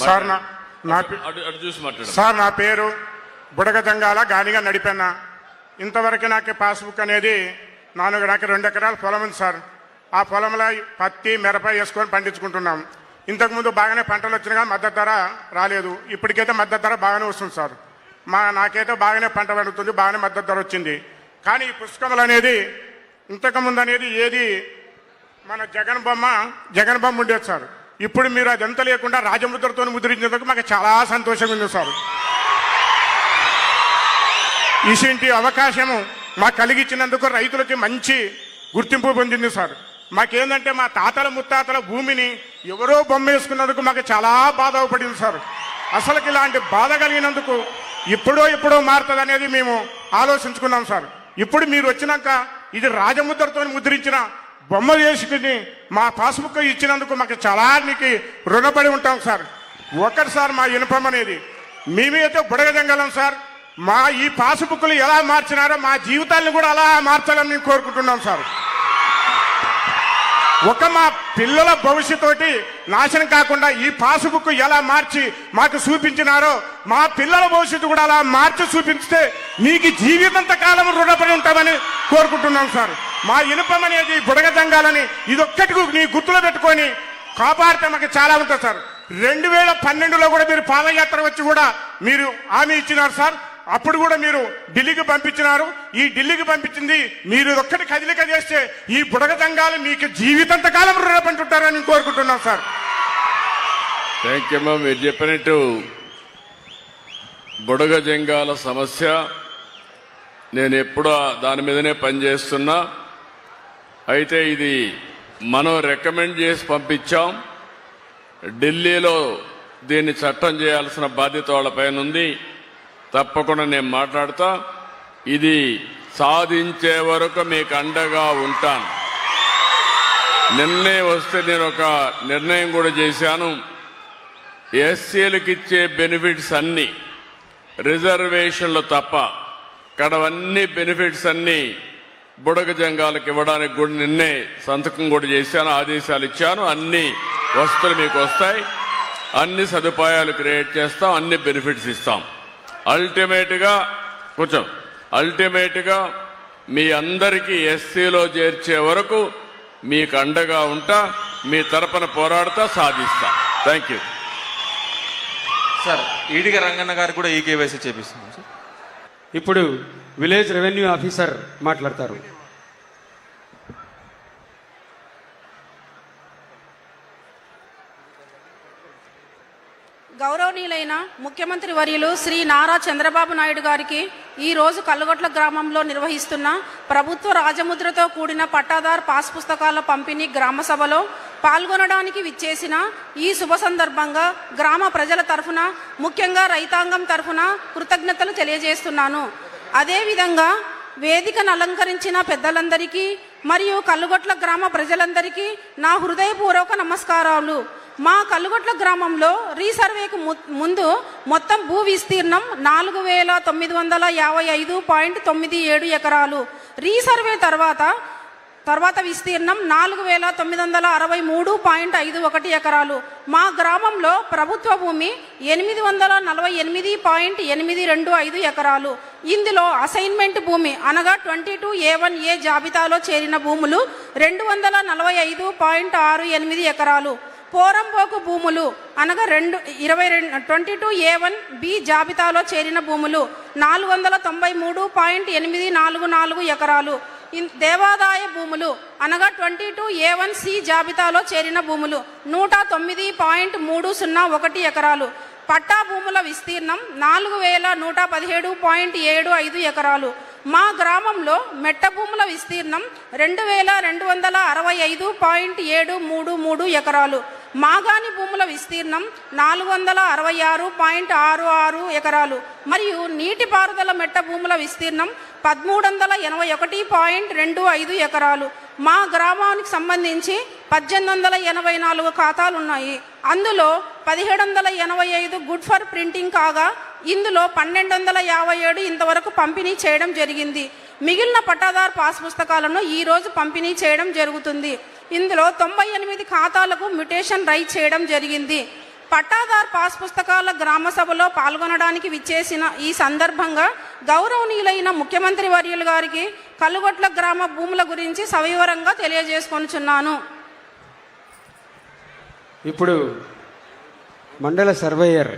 Sir నా sir నా పేరు బుడగ జంగాల గానిగా నడిపెన్న. ఇంతవరకు నాకు పాస్బుక్ అనేది నాలుగు నాకు రెండు ఎకరాల పొలం ఉంది సార్. ఆ పొలంలో పత్తి మిరప వేసుకొని పండించుకుంటున్నాం. ఇంతకుముందు బాగానే పంటలు వచ్చినా కానీ మద్దతు ధర రాలేదు. ఇప్పటికైతే మద్దతు ధర బాగానే వస్తుంది సార్. మా నాకైతే బాగానే పంట పండుతుంది బాగానే మద్దతు ధర వచ్చింది. కానీ ఈ పుస్తకములు అనేది ఇంతకుముందు అనేది ఏది? మన జగన్ బొమ్మ జగన్ బొమ్మ ఉండేది సార్. ఇప్పుడు మీరు అదంతా లేకుండా రాజముద్రతో ముద్రించినందుకు మాకు చాలా సంతోషంగా ఉంది సార్. ఇటువంటి అవకాశము మాకు కలిగించినందుకు రైతులకి మంచి గుర్తింపు పొందింది సార్. మాకేందంటే మా తాతల ముత్తాతల భూమిని ఎవరో బొమ్మేసుకున్నందుకు మాకు చాలా బాధపడింది సార్. అసలుకి ఇలాంటి బాధ కలిగినందుకు ఎప్పుడో ఎప్పుడో మారుతుంది అనేది మేము ఆలోచించుకున్నాం సార్. ఇప్పుడు మీరు వచ్చినాక ఇది రాజముద్రతో ముద్రించిన బొమ్మ వేసుకుని మా పాస్బుక్ ఇచ్చినందుకు మాకు చాలా నీకు రుణపడి ఉంటాం సార్. ఒకటి సార్ మా ఇనుపం అనేది. మేమైతే బుడగజంగలం సార్. మా ఈ పాస్బుక్లు ఎలా మార్చినారో మా జీవితాలను కూడా అలా మార్చాలని మేము కోరుకుంటున్నాం సార్. ఒక మా పిల్లల భవిష్యత్తు నాశనం కాకుండా ఈ పాస్బుక్ ఎలా మార్చి మాకు చూపించినారో మా పిల్లల భవిష్యత్తు కూడా అలా మార్చి చూపించితే మీకు జీవితంత కాలం రుణపడి ఉంటామని కోరుకుంటున్నాం సార్. మా ఇనుపం అనేది బుడగ జంగాలని ఇదొక్కటి నీ గుర్తులో పెట్టుకొని కాపాడితే మాకు చాలా ఉంటుంది సార్. రెండు వేల పన్నెండులో కూడా మీరు పాదయాత్ర వచ్చి కూడా మీరు హామీ ఇచ్చినారు సార్. అప్పుడు కూడా మీరు ఢిల్లీకి పంపించినారు. ఈ ఢిల్లీకి పంపించింది మీరు ఒక్కటి కదిలిక చేస్తే ఈ బుడగ జంగాలు మీకు జీవితంత కాలం రుణపంటుంటారని కోరుకుంటున్నాం సార్. థ్యాంక్ యూ అమ్మా మీరు చెప్పినట్టు బుడగ జంగాల సమస్య నేను ఎప్పుడూ దాని మీదనే పనిచేస్తున్నా. అయితే ఇది మనం రికమెండ్ చేసి పంపించాం. ఢిల్లీలో దీన్ని చట్టం చేయాల్సిన బాధ్యత వాళ్ళపైన ఉంది. తప్పకుండా నేను మాట్లాడతా. ఇది సాధించే వరకు మీకు అండగా ఉంటాను. నిన్నే వస్తే నేను ఒక నిర్ణయం కూడా చేశాను. ఎస్సీలకు ఇచ్చే బెనిఫిట్స్ అన్నీ రిజర్వేషన్లు తప్ప కడవన్నీ బెనిఫిట్స్ అన్నీ బుడగ జంగాలకు ఇవ్వడానికి కూడా నిన్నే సంతకం కూడా చేశాను ఆదేశాలు ఇచ్చాను. అన్ని వస్తువులు మీకు వస్తాయి. అన్ని సదుపాయాలు క్రియేట్ చేస్తాం అన్ని బెనిఫిట్స్ ఇస్తాం. అల్టిమేట్గా కొంచెం అల్టిమేట్గా మీ అందరికీ ఎస్సీలో చేర్చే వరకు మీకు అండగా ఉంటా మీ తరపున పోరాడుతా సాధిస్తా. Thank you sir Ediga Ranganna గారు కూడా ఈ కేవైసీ చేపిస్తున్నాం సార్. ఇప్పుడు విలేజ్ రెవెన్యూ ఆఫీసర్ మాట్లాడతారు. గౌరవనీయులైన ముఖ్యమంత్రి వర్యులు శ్రీ నారా చంద్రబాబు నాయుడు గారికి ఈరోజు కల్లుగొట్ల గ్రామంలో నిర్వహిస్తున్న ప్రభుత్వ రాజముద్రతో కూడిన పట్టాదార్ పాస్ పుస్తకాల పంపిణీ గ్రామ సభలో పాల్గొనడానికి విచ్చేసిన ఈ శుభ సందర్భంగా గ్రామ ప్రజల తరఫున ముఖ్యంగా రైతాంగం తరఫున కృతజ్ఞతలు తెలియజేస్తున్నాను. అదేవిధంగా వేదికను అలంకరించిన పెద్దలందరికీ మరియు కల్లుగొట్ల గ్రామ ప్రజలందరికీ నా హృదయపూర్వక నమస్కారాలు. మా కల్లుగొట్ల గ్రామంలో రీసర్వేకు ము- ముందు మొత్తం భూ విస్తీర్ణం నాలుగు వేల తొమ్మిది వందల యాభై ఐదు పాయింట్ తొమ్మిది ఏడు ఎకరాలు. రీసర్వే తర్వాత తర్వాత విస్తీర్ణం నాలుగు వేల తొమ్మిది వందల అరవై మూడు పాయింట్ ఐదు ఒకటి ఎకరాలు. మా గ్రామంలో ప్రభుత్వ భూమి ఎనిమిది వందల నలభై ఎనిమిది పాయింట్ ఎనిమిది రెండు ఐదు ఎకరాలు. ఇందులో అసైన్మెంట్ భూమి అనగా twenty two A one A జాబితాలో చేరిన భూములు రెండు వందల నలభై ఐదు పాయింట్ ఆరు ఎనిమిది ఎకరాలు. పోరంబోకు భూములు అనగా రెండు ఇరవై రెండు twenty two A one B జాబితాలో చేరిన భూములు నాలుగు వందల తొంభై మూడు పాయింట్ ఎనిమిది నాలుగు నాలుగు ఎకరాలు. దేవాదాయ భూములు అనగా twenty two A one C జాబితాలో చేరిన భూములు నూట తొమ్మిది పాయింట్ మూడు సున్నా ఒకటి ఎకరాలు. పట్టా భూముల విస్తీర్ణం నాలుగు వేల నూట పదిహేడు పాయింట్ ఏడు ఐదు ఎకరాలు. మా గ్రామంలో మెట్ట భూముల విస్తీర్ణం రెండు వేల రెండు వందల అరవై ఐదు పాయింట్ ఏడు మూడు మూడు ఎకరాలు. మాగాని భూముల విస్తీర్ణం నాలుగు వందల అరవై ఆరు పాయింట్ ఆరు ఆరు ఎకరాలు మరియు నీటిపారుదల మెట్ట భూముల విస్తీర్ణం పదమూడు వందల ఎనభై ఒకటి పాయింట్ రెండు ఐదు ఎకరాలు. మా గ్రామానికి సంబంధించి పద్దెనిమిది వందల ఎనభై నాలుగు ఖాతాలు ఉన్నాయి. అందులో పదిహేడు వందల ఎనభై ఐదు గుడ్ ఫర్ ప్రింటింగ్ కాగా ఇందులో పన్నెండు వందల యాభై ఏడు ఇంతవరకు పంపిణీ చేయడం జరిగింది. మిగిలిన పట్టాదారు పాస్ పుస్తకాలను ఈరోజు పంపిణీ చేయడం జరుగుతుంది. ఇందులో తొంభై ఎనిమిది ఖాతాలకు మ్యుటేషన్ రైట్ చేయడం జరిగింది. పట్టాదార్ పాస్ పుస్తకాల గ్రామ సభలో పాల్గొనడానికి విచ్చేసిన ఈ సందర్భంగా గౌరవనీయులైన ముఖ్యమంత్రి వర్యులు గారికి కల్లుగొట్ల గ్రామ భూముల గురించి సవివరంగా తెలియజేసుకొనుచున్నాను. ఇప్పుడు మండల సర్వేయర్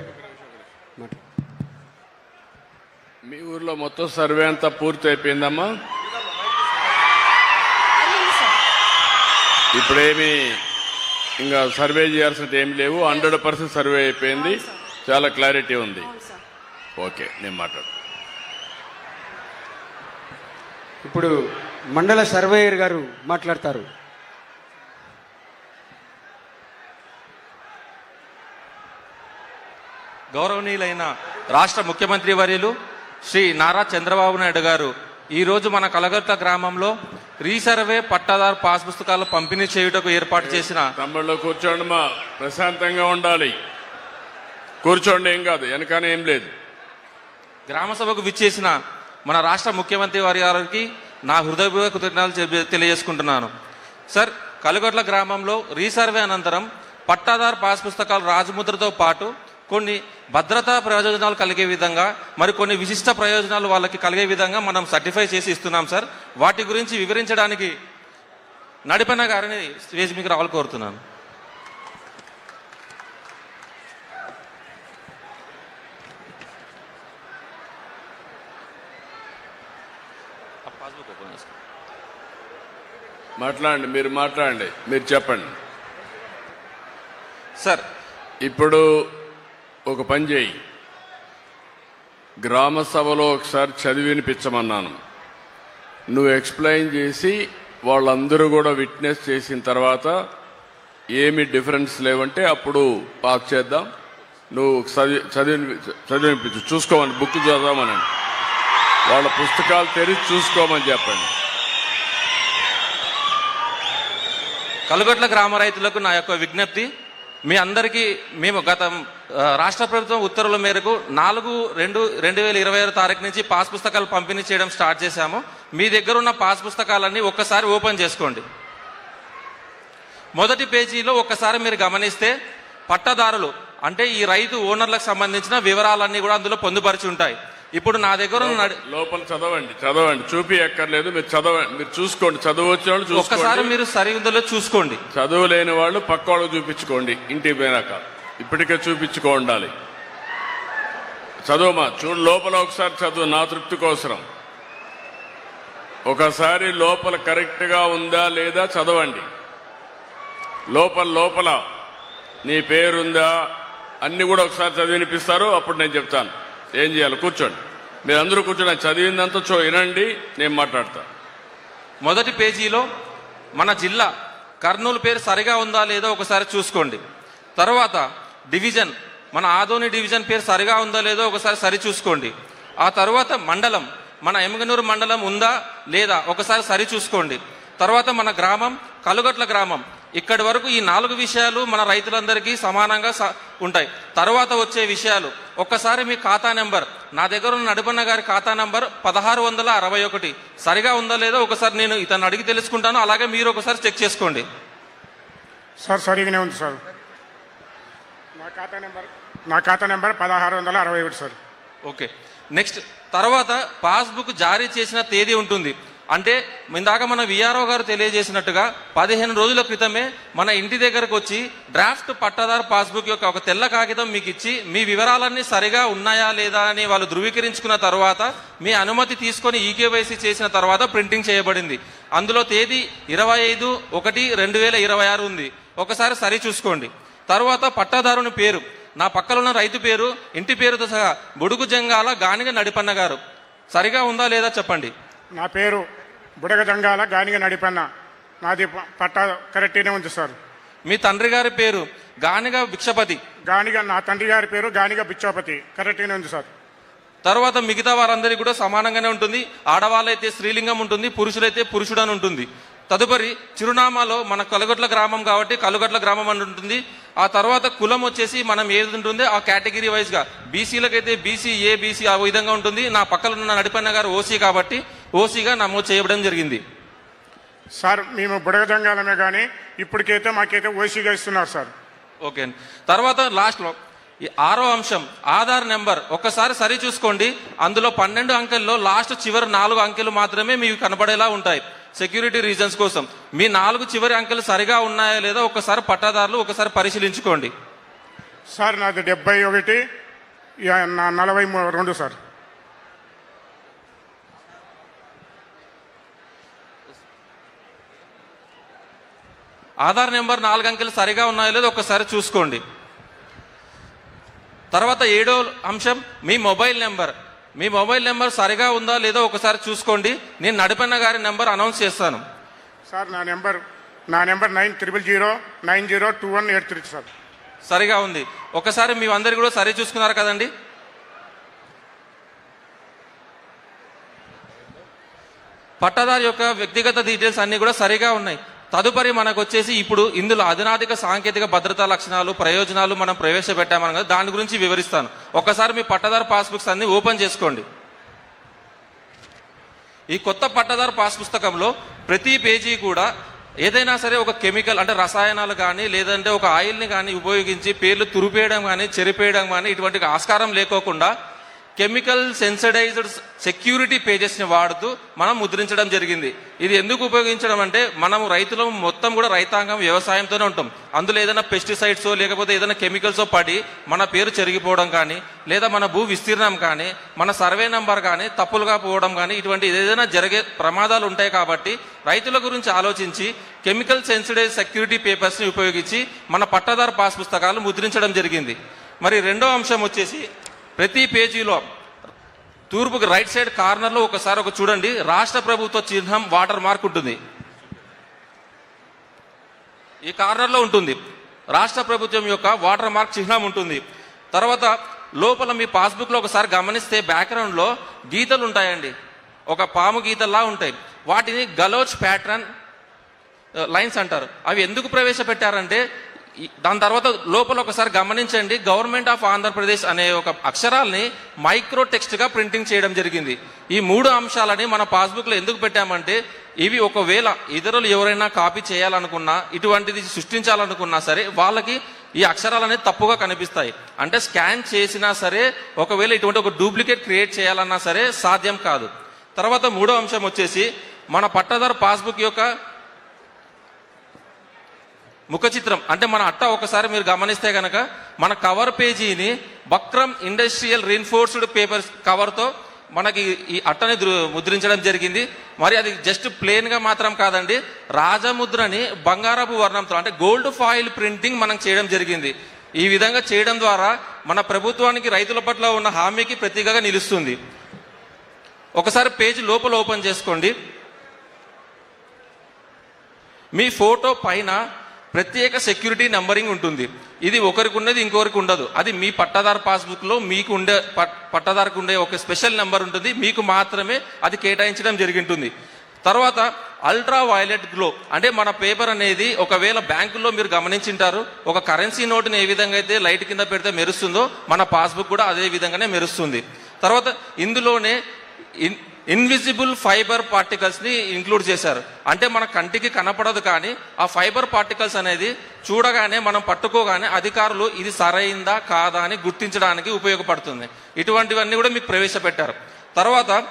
మీ ఊర్లో మొత్తం సర్వే అంతా పూర్తి అయిపోయిందమ్మా ఇప్పుడేమి ఇంకా సర్వే చేయాల్సినవి ఏమి లేవు. హండ్రెడ్ పర్సెంట్ సర్వే అయిపోయింది. చాలా క్లారిటీ ఉంది. ఓకే నేను మాట్లాడు. ఇప్పుడు మండల సర్వేయర్ గారు మాట్లాడతారు. గౌరవనీయులైన రాష్ట్ర ముఖ్యమంత్రి వర్యులు శ్రీ నారా చంద్రబాబు నాయుడు గారు ఈ రోజు మన కలగట్ల గ్రామంలో రీసర్వే పట్టాదారు పాస్ పుస్తకాలు పంపిణీ చేయుటకు ఏర్పాటు చేసిన తమ్ముళ్ళు కూర్చోండి మా. ప్రశాంతంగా ఉండాలి. కూర్చోండి ఏం కాదు వెనకానే ఏం లేదు. గ్రామ సభకు విచ్చేసిన మన రాష్ట్ర ముఖ్యమంత్రి వారి గారికి నా హృదయపూర్వక కృతజ్ఞతలు తెలియజేసుకుంటున్నాను. సార్ కలుగొట్ల గ్రామంలో రీసర్వే అనంతరం పట్టాదార్ పాస్ పుస్తకాలు రాజముద్రతో పాటు కొన్ని భద్రతా ప్రయోజనాలు కలిగే విధంగా మరి కొన్ని విశిష్ట ప్రయోజనాలు వాళ్ళకి కలిగే విధంగా మనం సర్టిఫై చేసి ఇస్తున్నాం సార్ వాటి గురించి వివరించడానికి నడిపన్న గారిని స్టేజ్ మీకు రావాలి కోరుతున్నాను. మాట్లాడండి మీరు మాట్లాడండి మీరు చెప్పండి. సార్ ఇప్పుడు ఒక పని చేయి. గ్రామ సభలో ఒకసారి చదివి వినిపించమన్నాను. నువ్వు ఎక్స్ప్లెయిన్ చేసి వాళ్ళందరూ కూడా విట్నెస్ చేసిన తర్వాత ఏమి డిఫరెన్స్ లేవంటే అప్పుడు పాస్ చేద్దాం. నువ్వు చదివి చదివి చదివినిపించు చూసుకోమని బుక్ చదవమని. వాళ్ళ పుస్తకాలు తెరిచి చూసుకోమని చెప్పండి కలుగొట్ల గ్రామ రైతులకు నా యొక్క విజ్ఞప్తి మీ అందరికీ మేము గత రాష్ట్ర ప్రభుత్వం ఉత్తర్వుల మేరకు నాలుగు రెండు రెండు వేల ఇరవై ఆరు తారీఖు నుంచి పాస్ పుస్తకాలు పంపిణీ చేయడం స్టార్ట్ చేశాము. మీ దగ్గర ఉన్న పాస్ పుస్తకాలన్నీ ఒక్కసారి ఓపెన్ చేసుకోండి. మొదటి పేజీలో ఒక్కసారి మీరు గమనిస్తే పట్టదారులు అంటే ఈ రైతు ఓనర్లకు సంబంధించిన వివరాలన్నీ కూడా అందులో పొందుపరిచి ఉంటాయి. ఇప్పుడు నా దగ్గర లోపల చదవండి చదవండి. చూపి ఎక్కర్లేదు మీరు చదవండి మీరు చూసుకోండి. చదువు వచ్చిన వాళ్ళు ఒక్కసారి మీరు సరిహద్దులో చూసుకోండి. చదువు లేని వాళ్ళు పక్క వాళ్ళకు చూపించుకోండి ఇంటికి పోయినాక. ఇప్పటికే చూపించుకో ఉండాలి. చదువుమా చూడు లోపల ఒకసారి చదువు నా తృప్తి కోసరం. ఒకసారి లోపల కరెక్ట్గా ఉందా లేదా చదవండి. లోపల లోపల నీ పేరుందా అన్నీ కూడా ఒకసారి చదివినిపిస్తారు అప్పుడు నేను చెప్తాను. ఏం చేయాలి? కూర్చోండి. మీరు అందరూ కూర్చోండి చదివిందంతా చూ వినండి నేను మాట్లాడతాను మొదటి పేజీలో మన జిల్లా కర్నూలు పేరు సరిగా ఉందా లేదో ఒకసారి చూసుకోండి. తర్వాత డివిజన్. మన ఆదోని డివిజన్ పేరు సరిగా ఉందా లేదో ఒకసారి సరి చూసుకోండి. ఆ తర్వాత మండలం మన ఎమగనూరు మండలం ఉందా లేదా ఒకసారి సరి చూసుకోండి. తర్వాత మన గ్రామం కలుగట్ల గ్రామం. ఇక్కడి వరకు ఈ నాలుగు విషయాలు మన రైతులందరికీ సమానంగా స- ఉంటాయి. తర్వాత వచ్చే విషయాలు. ఒక్కసారి మీ ఖాతా నెంబర్ నా దగ్గర ఉన్న నడిపన్న గారి ఖాతా నెంబర్ పదహారు వందల అరవై ఒకటి. సరిగా ఉందా లేదో ఒకసారి నేను ఇతను అడిగి తెలుసుకుంటాను. అలాగే మీరు ఒకసారి చెక్ చేసుకోండి. సార్ సరిగానే ఉంది సార్. ఖాతా నెంబర్. నా ఖాతా నెంబర్ పదహారు వందల అరవై ఒకటి సార్. ఓకే. నెక్స్ట్ తర్వాత పాస్బుక్ జారీ చేసిన తేదీ ఉంటుంది. అంటే ఇందాక మన విఆర్ఓ గారు తెలియజేసినట్టుగా పదిహేను రోజుల క్రితమే మన ఇంటి దగ్గరకు వచ్చి డ్రాఫ్ట్ పట్టాదారు పాస్బుక్ యొక్క ఒక తెల్ల కాగితం మీకు ఇచ్చి మీ వివరాలన్నీ సరిగా ఉన్నాయా లేదా అని వాళ్ళు ధృవీకరించుకున్న తర్వాత మీ అనుమతి తీసుకొని ఈకేవైసీ చేసిన తర్వాత ప్రింటింగ్ చేయబడింది. అందులో తేదీ ఇరవై ఐదు ఒకటి రెండు వేల ఇరవై ఆరు ఉంది. ఒకసారి సరి చూసుకోండి. తర్వాత పట్టాదారుని పేరు. నా పక్కన ఉన్న రైతు పేరు ఇంటి పేరుతో సహా బుడుగు జంగాల గానిగ నడిపన్న గారు. సరిగా ఉందా లేదా చెప్పండి? నా పేరు బుడగ జంగాల గానిగ నడిపన్న. నాది పట్టా కరెక్ట్గానే ఉంది సార్. మీ తండ్రి గారి పేరు గానిగ భిక్షపతి. గానిగ నా తండ్రి గారి పేరు గానిగ బిచ్చోపతి కరెక్ట్గానే ఉంది సార్. తర్వాత మిగతా వారందరికీ కూడా సమానంగానే ఉంటుంది. ఆడవాళ్ళైతే స్త్రీలింగం ఉంటుంది పురుషులైతే పురుషుడు అని ఉంటుంది. తదుపరి చిరునామాలో మన కలుగట్ల గ్రామం కాబట్టి కలుగట్ల గ్రామం అని ఉంటుంది. ఆ తర్వాత కులం వచ్చేసి మనం ఏది ఉంటుందో ఆ కేటగిరీ వైజ్గా బీసీలకైతే బీసీ ఏ బీసీ ఆ విధంగా ఉంటుంది. నా పక్కన ఉన్న నడిపన్న గారు ఓసీ కాబట్టి ఓసీగా నమోదు చేయడం జరిగింది. సార్ మేము బుడగ జంగాలమే కానీ ఇప్పటికైతే మాకైతే ఓసీగా ఇస్తున్నారు సార్. ఓకే అండి. తర్వాత లాస్ట్లో ఈ ఆరో అంశం ఆధార్ నెంబర్ ఒక్కసారి సరి చూసుకోండి. అందులో పన్నెండు అంకెల్లో లాస్ట్ చివరి నాలుగు అంకెలు మాత్రమే మీకు కనబడేలా ఉంటాయి. సెక్యూరిటీ రీజన్స్ కోసం. మీ నాలుగు చివరి అంకెలు సరిగా ఉన్నాయా లేదా ఒకసారి పట్టాదారులు ఒకసారి పరిశీలించుకోండి. సార్ నాది డెబ్బై ఒకటి నలభై రెండు సార్. ఆధార్ నెంబర్ నాలుగు అంకెలు సరిగా ఉన్నాయో లేదో ఒకసారి చూసుకోండి. తర్వాత ఏడో అంశం మీ మొబైల్ నెంబర్. మీ మొబైల్ నెంబర్ సరిగా ఉందా లేదో ఒకసారి చూసుకోండి. నేను నడిపన్న గారి నెంబర్ అనౌన్స్ చేస్తాను. సార్ నా నెంబర్ నా number nine triple zero nine zero two one eight three sir. సరిగా ఉంది. ఒకసారి మీ అందరు కూడా సరి చూసుకున్నారు కదండి? పట్టాదారు యొక్క వ్యక్తిగత డీటెయిల్స్ అన్ని కూడా సరిగా ఉన్నాయి. తదుపరి మనకు వచ్చేసి ఇప్పుడు ఇందులో అధునాధిక సాంకేతిక భద్రతా లక్షణాలు ప్రయోజనాలు మనం ప్రవేశపెట్టామని కదా దాని గురించి వివరిస్తాను. ఒకసారి మీ పట్టదారు పాస్బుక్స్ అన్ని ఓపెన్ చేసుకోండి. ఈ కొత్త పట్టదారు పాస్ పుస్తకంలో ప్రతి పేజీ కూడా ఏదైనా సరే ఒక కెమికల్ అంటే రసాయనాలు కానీ లేదంటే ఒక ఆయిల్ని కానీ ఉపయోగించి పేర్లు తురిపేయడం కానీ చెరిపేయడం కానీ ఇటువంటి ఆస్కారం లేకోకుండా కెమికల్ సెన్సిటైజ్డ్ సెక్యూరిటీ పేజెస్ని వాడుతూ మనం ముద్రించడం జరిగింది. ఇది ఎందుకు ఉపయోగించడం అంటే మనం రైతులు మొత్తం కూడా రైతాంగం వ్యవసాయంతోనే ఉంటాం. అందులో ఏదైనా పెస్టిసైడ్స్ లేకపోతే ఏదైనా కెమికల్స్ పడి మన పేరు చెరిగిపోవడం కానీ లేదా మన భూ విస్తీర్ణం కానీ మన సర్వే నంబర్ కానీ తప్పులుగా పోవడం కానీ ఇటువంటి ఏదైనా జరిగే ప్రమాదాలు ఉంటాయి కాబట్టి రైతుల గురించి ఆలోచించి కెమికల్ సెన్సిటైజ్ సెక్యూరిటీ పేపర్స్ని ఉపయోగించి మన పట్టాదారు పాస్ పుస్తకాలు ముద్రించడం జరిగింది. మరి రెండో అంశం వచ్చేసి ప్రతి పేజీలో తూర్పుకి రైట్ సైడ్ కార్నర్లో ఒకసారి ఒక చూడండి. రాష్ట్ర ప్రభుత్వ చిహ్నం వాటర్ మార్క్ ఉంటుంది. ఈ కార్నర్లో ఉంటుంది. రాష్ట్ర ప్రభుత్వం యొక్క వాటర్ మార్క్ చిహ్నం ఉంటుంది. తర్వాత లోపల మీ పాస్బుక్లో ఒకసారి గమనిస్తే బ్యాక్గ్రౌండ్లో గీతలు ఉంటాయండి. ఒక పాము గీతల్లా ఉంటాయి. వాటిని గలోచ్ ప్యాటర్న్ లైన్స్ అంటారు. అవి ఎందుకు ప్రవేశపెట్టారంటే దాని తర్వాత లోపల ఒకసారి గమనించండి గవర్నమెంట్ ఆఫ్ ఆంధ్రప్రదేశ్ అనే ఒక అక్షరాల్ని మైక్రో టెక్స్ట్గా ప్రింటింగ్ చేయడం జరిగింది. ఈ మూడు అంశాలని మన పాస్బుక్లో ఎందుకు పెట్టామంటే ఇవి ఒకవేళ ఇతరులు ఎవరైనా కాపీ చేయాలనుకున్నా ఇటువంటిది సృష్టించాలనుకున్నా సరే వాళ్ళకి ఈ అక్షరాలు అనేది తప్పుగా కనిపిస్తాయి. అంటే స్కాన్ చేసినా సరే ఒకవేళ ఇటువంటి ఒక డూప్లికేట్ క్రియేట్ చేయాలన్నా సరే సాధ్యం కాదు. తర్వాత మూడో అంశం వచ్చేసి మన పట్టదారు పాస్బుక్ యొక్క ముఖ చిత్రం అంటే మన అట్ట ఒకసారి మీరు గమనిస్తే గనక మన కవర్ పేజీని బక్రమ్ ఇండస్ట్రియల్ రీన్ఫోర్స్డ్ పేపర్ కవర్తో మనకి ఈ అట్టని దృ- ముద్రించడం జరిగింది. మరి అది జస్ట్ ప్లేన్గా మాత్రం కాదండి. రాజముద్రని బంగారపు వర్ణంతో అంటే గోల్డ్ ఫాయిల్ ప్రింటింగ్ మనం చేయడం జరిగింది. ఈ విధంగా చేయడం ద్వారా మన ప్రభుత్వానికి రైతుల పట్ల ఉన్న హామీకి ప్రతీకగా నిలుస్తుంది. ఒకసారి పేజీ లోపల ఓపెన్ చేసుకోండి. మీ ఫోటో పైన ప్రత్యేక సెక్యూరిటీ నంబరింగ్ ఉంటుంది. ఇది ఒకరికి ఉన్నది ఇంకొకరికి ఉండదు. అది మీ పట్టాదారు పాస్బుక్లో మీకు ఉండే పట్టదారుకు పట్టాదారుకు ఉండే ఒక స్పెషల్ నెంబర్ ఉంటుంది. మీకు మాత్రమే అది కేటాయించడం జరిగింటుంది. తర్వాత అల్ట్రా వైలెట్ గ్లో అంటే మన పేపర్ అనేది ఒకవేళ బ్యాంకుల్లో మీరు గమనించింటారు ఒక కరెన్సీ నోటుని ఏ విధంగా అయితే లైట్ కింద పెడితే మెరుస్తుందో మన పాస్బుక్ కూడా అదే విధంగానే మెరుస్తుంది. తర్వాత ఇందులోనే ఇన్ ఇన్విజిబుల్ ఫైబర్ పార్టికల్స్ని ఇంక్లూడ్ చేశారు. అంటే మన కంటికి కనపడదు కానీ ఆ ఫైబర్ పార్టికల్స్ అనేది చూడగానే మనం పట్టుకోగానే అధికారులు ఇది సరైందా కాదా అని గుర్తించడానికి ఉపయోగపడుతుంది. ఇటువంటివన్నీ కూడా మీకు ప్రవేశపెట్టారు. తర్వాత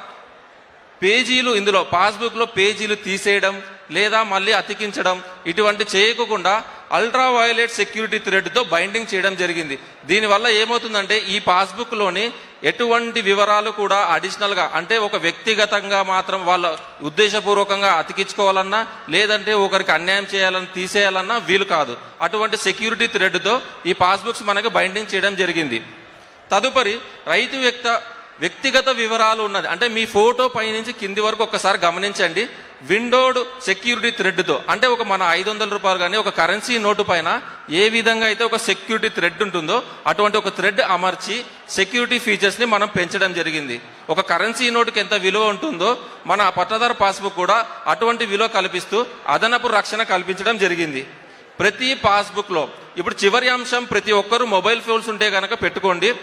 పేజీలు ఇందులో పాస్బుక్లో పేజీలు తీసేయడం లేదా మళ్ళీ అతికించడం ఇటువంటి చేయకుండా అల్ట్రా వయలెట్ సెక్యూరిటీ థ్రెడ్తో బైండింగ్ చేయడం జరిగింది. దీనివల్ల ఏమవుతుందంటే ఈ పాస్బుక్లోని ఎటువంటి వివరాలు కూడా అడిషనల్గా అంటే ఒక వ్యక్తిగతంగా మాత్రం వాళ్ళ ఉద్దేశపూర్వకంగా అతికించుకోవాలన్నా లేదంటే ఒకరికి అన్యాయం చేయాలని తీసేయాలన్నా వీలు కాదు. అటువంటి సెక్యూరిటీ థ్రెడ్తో ఈ పాస్బుక్స్ మనకి బైండింగ్ చేయడం జరిగింది. తదుపరి రైతు వ్యక్త వ్యక్తిగత వివరాలు ఉన్నది. అంటే మీ ఫోటో పైనుంచి కింది వరకు ఒక్కసారి గమనించండి. విండోడ్ సెక్యూరిటీ థ్రెడ్తో అంటే ఒక మన ఐదు వందల రూపాయలు కానీ ఒక కరెన్సీ నోటు పైన ఏ విధంగా అయితే ఒక సెక్యూరిటీ థ్రెడ్ ఉంటుందో అటువంటి ఒక థ్రెడ్ అమర్చి సెక్యూరిటీ ఫీచర్స్ని మనం పెంచడం జరిగింది. ఒక కరెన్సీ నోటుకి ఎంత విలువ ఉంటుందో మన పట్టదారు పాస్బుక్ కూడా అటువంటి విలువ కల్పిస్తూ అదనపు రక్షణ కల్పించడం జరిగింది. ప్రతి పాస్బుక్లో ఇప్పుడు చివరి అంశం ప్రతి ఒక్కరు మొబైల్ ఫోన్స్ ఉంటే కనుక పెట్టుకోండి.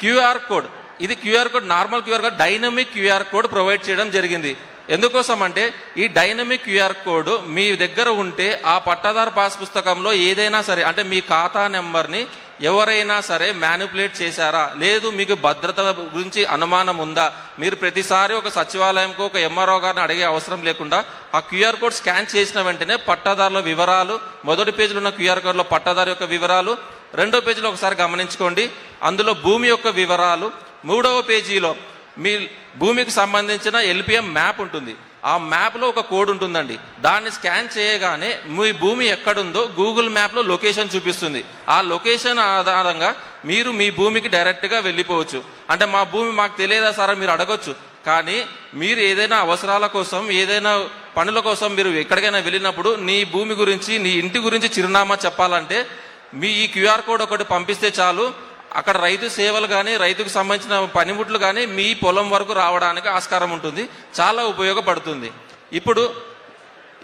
క్యూఆర్ కోడ్ ఇది QR code normal QR code dynamic QR code provide చేయడం జరిగింది. ఎందుకోసం అంటే ఈ డైనమిక్ క్యూఆర్ కోడ్ మీ దగ్గర ఉంటే ఆ పట్టాదారు పాస్ పుస్తకంలో ఏదైనా సరే అంటే మీ ఖాతా నెంబర్ని ఎవరైనా సరే మ్యానిపులేట్ చేశారా? లేదు మీకు భద్రత గురించి అనుమానం ఉందా? మీరు ప్రతిసారి ఒక సచివాలయంకు ఒక ఎంఆర్ఓ గారిని అడిగే అవసరం లేకుండా ఆ క్యూఆర్ కోడ్ స్కాన్ చేసిన వెంటనే పట్టాదారుల వివరాలు మొదటి పేజీలో ఉన్న క్యూఆర్ కోడ్లో పట్టాదారు యొక్క వివరాలు రెండో పేజీలో ఒకసారి గమనించుకోండి. అందులో భూమి యొక్క వివరాలు మూడవ పేజీలో మీ భూమికి సంబంధించిన ఎల్పిఎం మ్యాప్ ఉంటుంది. ఆ మ్యాప్లో ఒక కోడ్ ఉంటుందండి. దాన్ని స్కాన్ చేయగానే మీ భూమి ఎక్కడుందో గూగుల్ మ్యాప్లో లొకేషన్ చూపిస్తుంది. ఆ లొకేషన్ ఆధారంగా మీరు మీ భూమికి డైరెక్ట్గా వెళ్ళిపోవచ్చు. అంటే మా భూమి మాకు తెలియదా సార్ మీరు అడగొచ్చు. కానీ మీరు ఏదైనా అవసరాల కోసం ఏదైనా పనుల కోసం మీరు ఎక్కడికైనా వెళ్ళినప్పుడు నీ భూమి గురించి నీ ఇంటి గురించి చిరునామా చెప్పాలంటే మీ ఈ క్యూఆర్ కోడ్ ఒకటి పంపిస్తే చాలు. అక్కడ రైతు సేవలు కానీ రైతుకు సంబంధించిన పనిముట్లు కానీ మీ పొలం వరకు రావడానికి ఆస్కారం ఉంటుంది. చాలా ఉపయోగపడుతుంది. ఇప్పుడు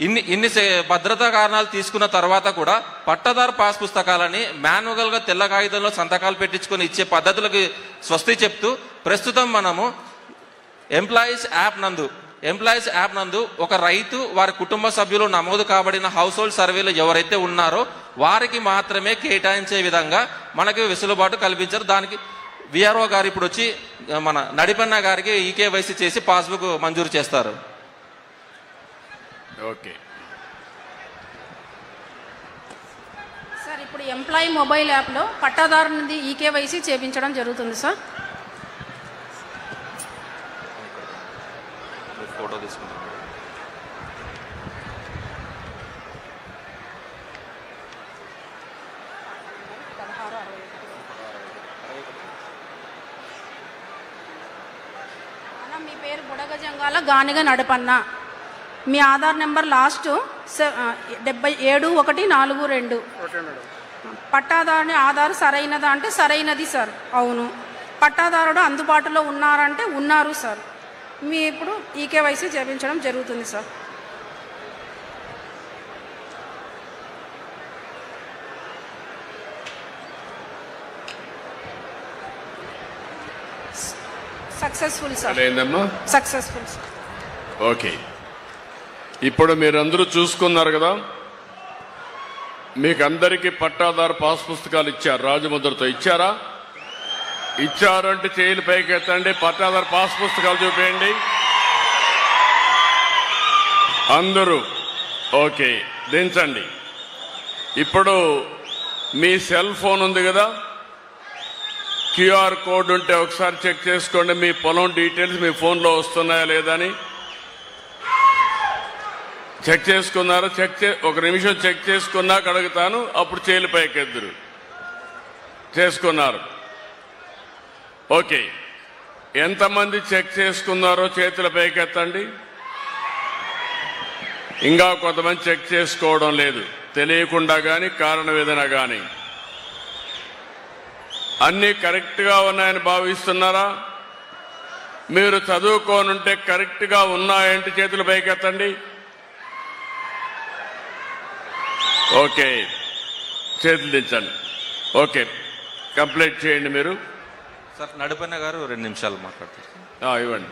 ఇన్ని ఇన్ని సే- భద్రతా కారణాలు తీసుకున్న తర్వాత కూడా పట్టదారు పాస్ పుస్తకాలని మాన్యువల్గా తెల్ల కాగితంలో సంతకాలు పెట్టించుకొని ఇచ్చే పద్ధతులకు స్వస్తి చెప్తూ ప్రస్తుతం మనము ఎంప్లాయీస్ యాప్ నందు ఎంప్లాయీస్ యాప్ నందు ఒక రైతు వారి కుటుంబ సభ్యులు నమోదు కాబడిన హౌస్ హోల్డ్ సర్వేలో ఎవరైతే ఉన్నారో వారికి మాత్రమే కేటాయించే విధంగా మనకి వెసులుబాటు కల్పించారు. దానికి విఆర్ఓ గారు ఇప్పుడు వచ్చి మన నడిపన్న గారికి ఈకేవైసీ చేసి పాస్బుక్ మంజూరు చేస్తారు. ఓకే. సార్ ఇప్పుడు ఎంప్లాయీ మొబైల్ యాప్లో పట్టాదారునిది ఈకేవైసీ చేపించడం జరుగుతుంది సార్. ఫోటో తీసుకుంటాం అన్న మీ పేరు బుడగ జంగాల గానిగా నడపన్న. మీ ఆధార్ నెంబర్ లాస్ట్ డెబ్బై ఏడు ఒకటి నాలుగు రెండు. పట్టాదారుని ఆధార్ సరైనదా అంటే సరైనది సార్. అవును. పట్టాదారుడు అందుబాటులో ఉన్నారంటే ఉన్నారు సార్. మీ ఇప్పుడు ఈకేవైసీ చేపించడం జరుగుతుంది sir. Successful sir. Successful sir. Okay. ఇప్పుడు మీరందరూ చూసుకున్నారు కదా? మీకు అందరికీ పట్టాదారు పాస్ పుస్తకాలు ఇచ్చారు రాజముద్రతో. ఇచ్చారా? ఇచ్చారు అంటే చేయలు పైకి ఎత్తండి పట్టాదారు పాస్ పుస్తకాలు చూపేయండి. అందరూ ఓకే దించండి. ఇప్పుడు మీ సెల్ ఫోన్ ఉంది కదా? క్యూఆర్ కోడ్ ఉంటే ఒకసారి చెక్ చేసుకోండి మీ పొలం డీటెయిల్స్ మీ ఫోన్లో వస్తున్నాయా లేదా అని. చెక్ చేసుకున్నారా? చెక్ చే ఒక నిమిషం చెక్ చేసుకున్నాక అడుగుతాను అప్పుడు చేలు పైకెద్దురు. చేసుకున్నారు. ఓకే. ఎంతమంది చెక్ చేసుకున్నారో చేతుల పైకెత్తండి. ఇంకా కొంతమంది చెక్ చేసుకోవడం లేదు. తెలియకుండా కానీ కారణం ఏదైనా కానీ అన్నీ కరెక్ట్గా ఉన్నాయని భావిస్తున్నారా? మీరు చదువుకోనుంటే కరెక్ట్గా ఉన్నాయంటే చేతుల పైకెత్తండి. ఓకే. చేతులు దించండి ఓకే. కంప్లీట్ చేయండి మీరు. సార్ నడిపన్న గారు రెండు నిమిషాలు మాట్లాడతారు. ఆ, ఇవ్వండి.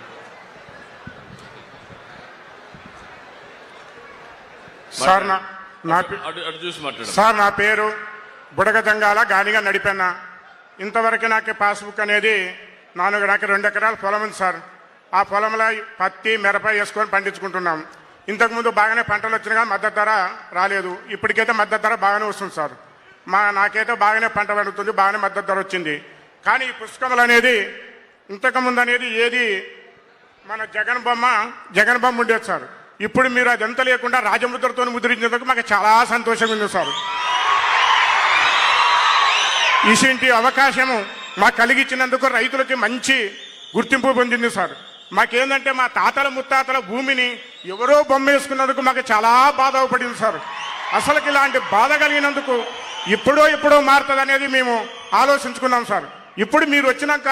సార్ నా చూసి మాట్లాడండి. సార్ నా పేరు బుడగ జంగాల గానిగా నడిపెన్న. ఇంతవరకు నాకు పాస్బుక్ అనేది నాలుగు నాకు రెండు ఎకరాల పొలం ఉంది సార్. ఆ పొలంలో పత్తి మిరప వేసుకొని పండించుకుంటున్నాం. ఇంతకుముందు బాగానే పంటలు వచ్చినా మద్దతు ధర రాలేదు. ఇప్పటికైతే మద్దతు ధర బాగానే వస్తుంది సార్. మా నాకైతే బాగానే పంట పండుతుంది బాగానే మద్దతు ధర వచ్చింది. కానీ ఈ పుస్తకములు అనేది ఇంతకుముందు అనేది ఏది మన జగన్ బొమ్మ జగన్ బొమ్మ ఉండేది సార్. ఇప్పుడు మీరు అదంతా లేకుండా రాజముద్రతో ముద్రించినందుకు మాకు చాలా సంతోషంగా ఉంది సార్. ఇటువంటి అవకాశము మాకు కలిగించినందుకు రైతులకి మంచి గుర్తింపు పొందింది సార్. మాకేందంటే మా తాతల ముత్తాతల భూమిని ఎవరో బొమ్మ వేసుకున్నందుకు మాకు చాలా బాధపడింది సార్. అసలుకి ఇలాంటి బాధ కలిగినందుకు ఇప్పుడో ఎప్పుడో మారుతుంది అనేది మేము ఆలోచించుకున్నాం సార్. ఇప్పుడు మీరు వచ్చినాక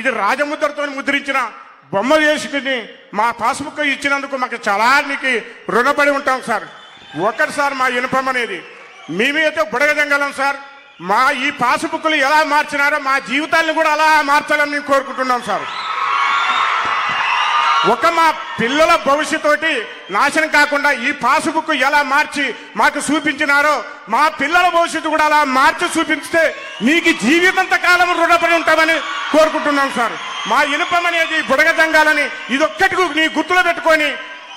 ఇది రాజముద్రతో ముద్రించిన బొమ్మ వేసుకుని మా పాస్బుక్ ఇచ్చినందుకు మాకు చాలా నీకు రుణపడి ఉంటాం సార్. ఒకటి సార్ మా యూనిఫామ్ అనేది. మేమైతే బుడగజంగలం సార్. మా ఈ పాస్బుక్లు ఎలా మార్చినారో మా జీవితాలను కూడా అలా మార్చాలని మేము కోరుకుంటున్నాం సార్. ఒక మా పిల్లల భవిష్యత్తు నాశనం కాకుండా ఈ పాస్బుక్ ఎలా మార్చి మాకు చూపించినారో మా పిల్లల భవిష్యత్తు కూడా అలా మార్చి చూపించితే మీకు జీవితంత కాలం రుణపడి ఉంటామని కోరుకుంటున్నాం సార్. మా ఇనుపం అనేది బుడగజంగాలని ఇదొక్కటి నీ గుర్తులో పెట్టుకొని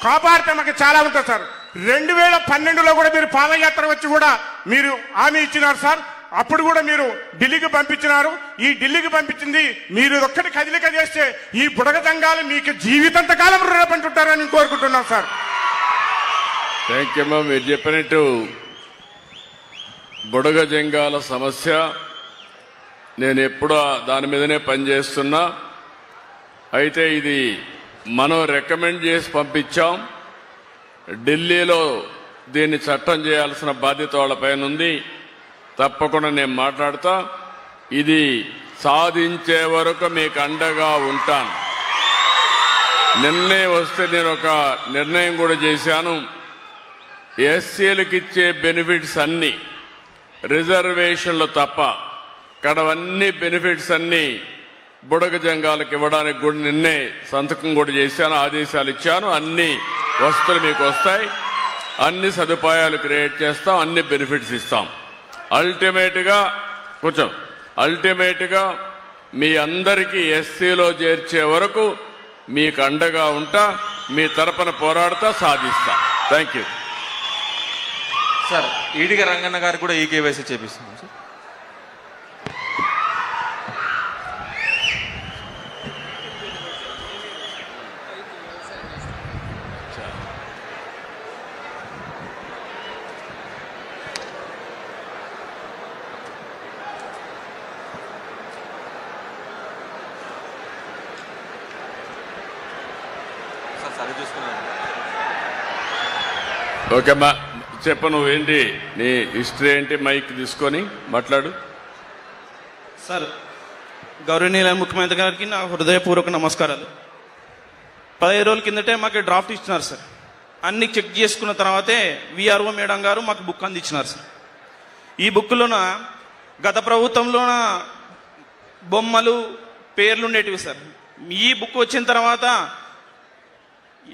కాపాడితే మాకు చాలా ఉంటుంది సార్. రెండు వేల పన్నెండులో కూడా మీరు పాదయాత్ర వచ్చి కూడా మీరు హామీ ఇచ్చినారు సార్. అప్పుడు కూడా మీరు ఢిల్లీకి పంపించినారు. ఈ ఢిల్లీకి పంపించింది మీరు ఒక్కటి కదిలిక చేస్తే ఈ బుడగ జంగాలు మీకు జీవితంత కాలం రుణపంటుంటారని కోరుకుంటున్నాం సార్. థ్యాంక్ యూ మ్యామ్ మీరు చెప్పినట్టు బుడగ జంగాల సమస్య నేను ఎప్పుడూ దాని మీదనే పనిచేస్తున్నా. అయితే ఇది మనం రికమెండ్ చేసి పంపించాం. ఢిల్లీలో దీన్ని చట్టం చేయాల్సిన బాధ్యత వాళ్ళపైన ఉంది. తప్పకుండా నేను మాట్లాడతా. ఇది సాధించే వరకు మీకు అండగా ఉంటాను. నిన్నే వస్తే నేను ఒక నిర్ణయం కూడా చేశాను. ఎస్సీలకు ఇచ్చే బెనిఫిట్స్ అన్నీ రిజర్వేషన్లు తప్ప కడవన్నీ బెనిఫిట్స్ అన్నీ బుడగ జంగాలకు ఇవ్వడానికి కూడా నిన్నే సంతకం కూడా చేశాను ఆదేశాలు ఇచ్చాను. అన్ని వస్తువులు మీకు వస్తాయి. అన్ని సదుపాయాలు క్రియేట్ చేస్తాం అన్ని బెనిఫిట్స్ ఇస్తాం. అల్టిమేట్గా కూర్చో. కొంచెం మీ అందరికీ ఎస్సీలో చేర్చే వరకు మీకు అండగా ఉంటా మీ తరపున పోరాడుతా సాధిస్తా. Thank you sir Ediga Ranganna గారు కూడా ఈ కేవైసీ చేపిస్తున్నాం సార్ సరి చూసుకున్నాను ఓకే చెప్ప నువ్వేంటి? నీ హిస్టరీ ఏంటి? మైక్ తీసుకొని మాట్లాడు. సార్ గౌరవనీయుల ముఖ్యమంత్రి గారికి నా హృదయపూర్వక నమస్కారాలు. పదిహేను రోజుల కిందటే మాకు డ్రాఫ్ట్ ఇచ్చినారు సార్. అన్ని చెక్ చేసుకున్న తర్వాతే విఆర్ఓ మేడం గారు మాకు బుక్ అందించినారు సార్. ఈ బుక్లోన గత ప్రభుత్వంలోన బొమ్మలు పేర్లు ఉండేటివి సార్. ఈ బుక్ వచ్చిన తర్వాత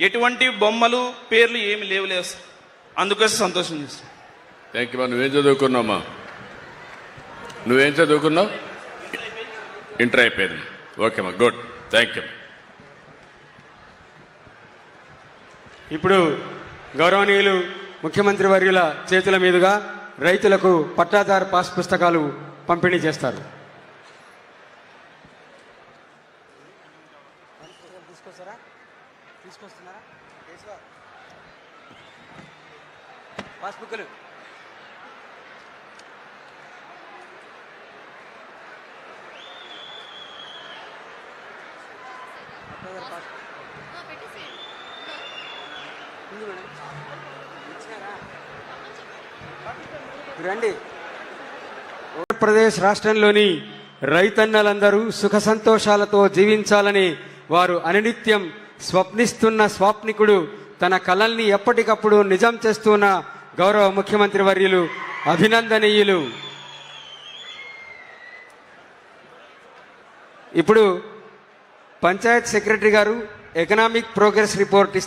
ఎటువంటి బొమ్మలు పేర్లు ఏమి లేవు లేవు సార్. అందుకోసం సంతోషం చేస్తాను థ్యాంక్ యూ నువ్వేం చదువుకున్నావమ్మా నువ్వేం చదువుకున్నావు? ఇంటర్ అయిపోయింది ఓకే మా గుడ్ థ్యాంక్ యూ ఇప్పుడు గౌరవనీయులు ముఖ్యమంత్రి వర్యుల చేతుల మీదుగా రైతులకు పట్టాదారు పాస్ పుస్తకాలు పంపిణీ చేస్తారు. పాస్బుక్లు రండి. ఆంధ్రప్రదేశ్ రాష్ట్రంలోని రైతన్నలందరూ సుఖ సంతోషాలతో జీవించాలని వారు అనినిత్యం స్వప్నిస్తున్న స్వాప్నికుడు తన కలల్ని ఎప్పటికప్పుడు నిజం చేస్తున్న గౌరవ ముఖ్యమంత్రి వర్యులు అభినందనీయులు. ఇప్పుడు పంచాయత్ సెక్రటరీ గారు ఎకనామిక్ ప్రోగ్రెస్ రిపోర్ట్ ఇస్తారు